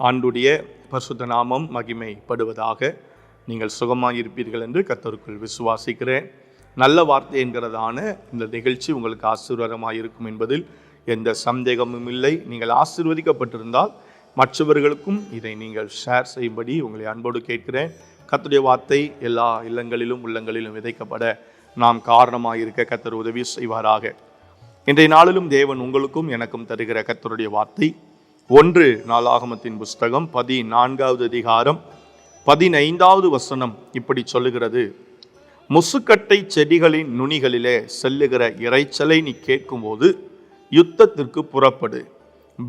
ஆண்டுடைய பரிசுத்த நாமம் மகிமைப்படுவதாக நீங்கள் சுகமாக இருப்பீர்கள் என்று கத்தருக்குள் விசுவாசிக்கிறேன். நல்ல வார்த்தை என்கிறதான இந்த நிகழ்ச்சி உங்களுக்கு ஆசீர்வாதமாக இருக்கும் என்பதில் எந்த சந்தேகமும் இல்லை. நீங்கள் ஆசீர்வதிக்கப்பட்டிருந்தால் மற்றவர்களுக்கும் இதை நீங்கள் ஷேர் செய்யும்படி உங்களை அன்போடு கேட்கிறேன். கத்துடைய வார்த்தை எல்லா இல்லங்களிலும் உள்ளங்களிலும் விதைக்கப்பட நாம் காரணமாக இருக்க கத்தர் உதவி செய்வாராக. இன்றைய நாளிலும் தேவன் உங்களுக்கும் எனக்கும் தருகிற கத்தருடைய வார்த்தை ஒன்று நாளாகமத்தின் புஸ்தகம் பதினான்காவது அதிகாரம் பதினைந்தாவது வசனம் இப்படி சொல்லுகிறது. முசுக்கட்டை செடிகளின் நுனிகளிலே செல்லுகிற இறைச்சலை நீ கேட்கும்போது யுத்தத்திற்கு புறப்படு.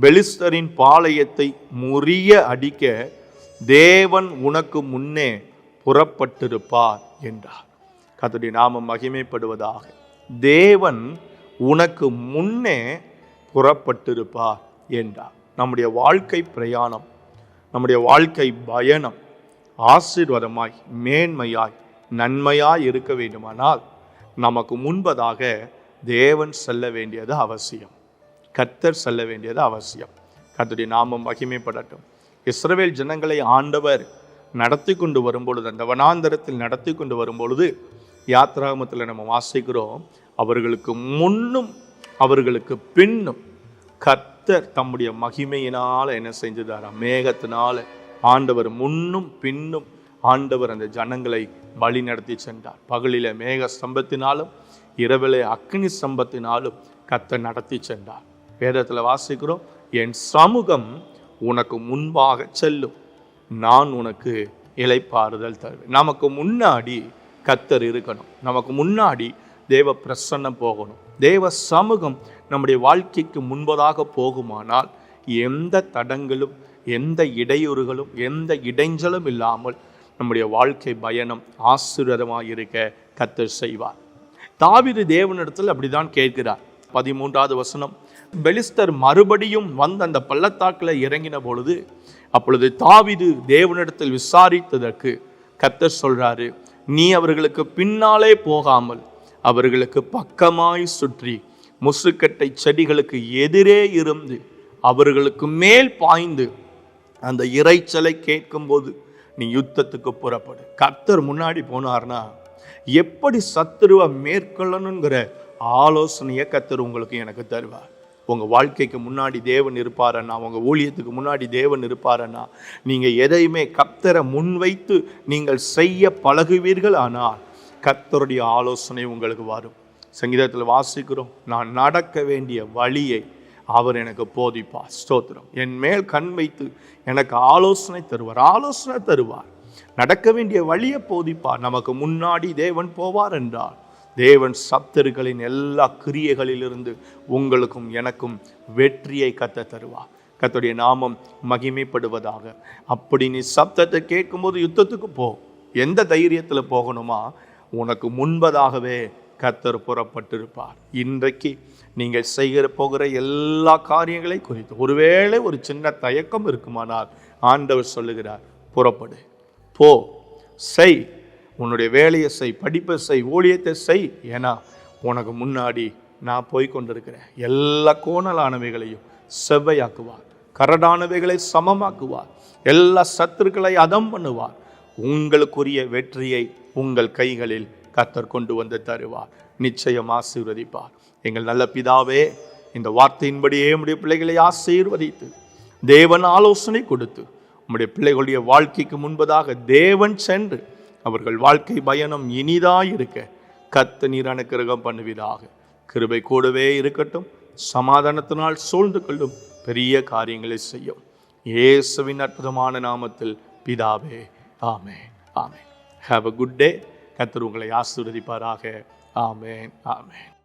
பெலிஸ்தரின் பாளையத்தை முறிய அடிக்க தேவன் உனக்கு முன்னே புறப்பட்டிருப்பார் என்றார். கத்துடைய நாமம் மகிமைப்படுவதாக. தேவன் உனக்கு முன்னே புறப்பட்டிருப்பார் என்றார். நம்முடைய வாழ்க்கை பிரயாணம் நம்முடைய வாழ்க்கை பயணம் ஆசீர்வாதமாய் மேன்மையாய் நன்மையாய் இருக்க வேண்டுமானால் நமக்கு முன்பதாக தேவன் செல்ல வேண்டியது அவசியம். கத்தர் செல்ல வேண்டியது அவசியம். கத்துடைய நாமம் மகிமைப்படட்டும். இஸ்ரவேல் ஜனங்களை ஆண்டவர் நடத்தி கொண்டு வரும்பொழுது அந்த வனாந்தரத்தில் நடத்தி கொண்டு வரும்பொழுது யாத்ராகமத்தில் நம்ம வாசிக்கிறோம் அவர்களுக்கு முன்னும் அவர்களுக்கு பின்னும் கர்த்தர் தம்முடைய மகிமையினால் என்ன செஞ்சதாரா? மேகத்தினால. ஆண்டவர் முன்னும் பின்னும் ஆண்டவர் அந்த ஜனங்களை வழி நடத்தி சென்றார். பகலில மேக ஸ்தம்பத்தினாலும் இரவிலே அக்னி ஸ்தம்பத்தினாலும் கர்த்தர் நடத்தி சென்றார். வேதத்தில் வாசிக்கிறோம் என் சமூகம் உனக்கு முன்பாக செல்லும். நான் உனக்கு இலைப்பாறுதல் தருவேன். நமக்கு முன்னாடி கத்தர் இருக்கணும். நமக்கு முன்னாடி தேவ பிரசன்னம் போகணும். தேவ சமூகம் நம்முடைய வாழ்க்கைக்கு முன்பதாக போகுமானால் எந்த தடங்களும் எந்த இடையூறுகளும் எந்த இடைஞ்சலும் இல்லாமல் நம்முடைய வாழ்க்கை பயணம் ஆசீர்வாதமாக இருக்க கத்தர் செய்வார். தாவிது தேவனிடத்தில் அப்படிதான் கேட்கிறார். பதிமூன்றாவது வசனம் பெலிஸ்தர் மறுபடியும் வந்து அந்த பள்ளத்தாக்கில் இறங்கின பொழுது அப்பொழுது தாவிது தேவனிடத்தில் விசாரித்ததற்கு கத்தர் சொல்றாரு நீ அவர்களுக்கு பின்னாலே போகாமல் அவர்களுக்கு பக்கமாய் சுற்றி முசுக்கட்டை செடிகளுக்கு எதிரே இருந்து அவர்களுக்கு மேல் பாய்ந்து அந்த இறைச்சலை கேட்கும்போது நீ யுத்தத்துக்கு புறப்படு. கர்த்தர் முன்னாடி போனார்னா எப்படி சத்துருவை மேற்கொள்ளணுங்கிற ஆலோசனையை கர்த்தர் உங்களுக்கு எனக்கு தருவார். உங்கள் வாழ்க்கைக்கு முன்னாடி தேவன் இருப்பாரண்ணா உங்கள் ஊழியத்துக்கு முன்னாடி தேவன் இருப்பாரண்ணா நீங்கள் எதையுமே கர்த்தரை முன்வைத்து நீங்கள் செய்ய பழகுவீர்கள் ஆனால் கத்தருடைய ஆலோசனை உங்களுக்கு வரும். சங்கீதத்தில் வாசிக்கிறோம் நான் நடக்க வேண்டிய வழியை அவர் எனக்கு போதிப்பார். ஸ்தோத்திரம். என் மேல் கண் வைத்து எனக்கு ஆலோசனை தருவார். ஆலோசனை தருவார். நடக்க வேண்டிய வழியை போதிப்பார். நமக்கு முன்னாடி தேவன் போவார் என்றால் தேவன் சப்தர்களின் எல்லா கிரியைகளிலிருந்து உங்களுக்கும் எனக்கும் வெற்றியை கத்த தருவார். கத்துடைய நாமம் மகிமைப்படுவதாக. அப்படி நீ சப்தத்தை கேட்கும்போது யுத்தத்துக்கு போ. எந்த தைரியத்தில் போகணுமா? உனக்கு முன்பதாகவே கத்தர் புறப்பட்டிருப்பார். இன்றைக்கு நீங்கள் செய்கிற போகிற எல்லா காரியங்களை குறித்து ஒருவேளை ஒரு சின்ன தயக்கம் இருக்குமானால் ஆண்டவர் சொல்லுகிறார் புறப்படு. போ. செய். உன்னுடைய வேலையை செய். படிப்பை செய். ஊழியத்தை செய். ஏன்னா உனக்கு முன்னாடி நான் போய் கொண்டிருக்கிறேன். எல்லா கோணலானவைகளையும் செவ்வையாக்குவார். கரடானவைகளை சமமாக்குவார். எல்லா சத்துருக்களை அதம் பண்ணுவார். உங்களுக்குரிய வெற்றியை உங்கள் கைகளில் கத்தர் கொண்டு வந்து தருவார். நிச்சயம் ஆசீர்வதிப்பார். எங்கள் நல்ல பிதாவே இந்த வார்த்தையின்படியே உடைய பிள்ளைகளை ஆசீர்வதித்து தேவன் ஆலோசனை கொடுத்து உம்முடைய பிள்ளைகளுடைய வாழ்க்கைக்கு முன்பதாக தேவன் சென்று அவர்கள் வாழ்க்கை பயணம் இனிதாயிருக்க கத்த நீர் அனுக்கிரகம் பண்ணுவதாக கிருபை கூடவே இருக்கட்டும் சமாதானத்தினால் சூழ்ந்து கொள்ளும் பெரிய காரியங்களை செய்யும். இயேசுவின் அற்புதமான நாமத்தில் பிதாவே ஆமே ஆமே ஹாவ் அ குட் டே கத்தர் உங்களை ஆசீர்வதிப்பாராக. ஆமேன் ஆமேன்.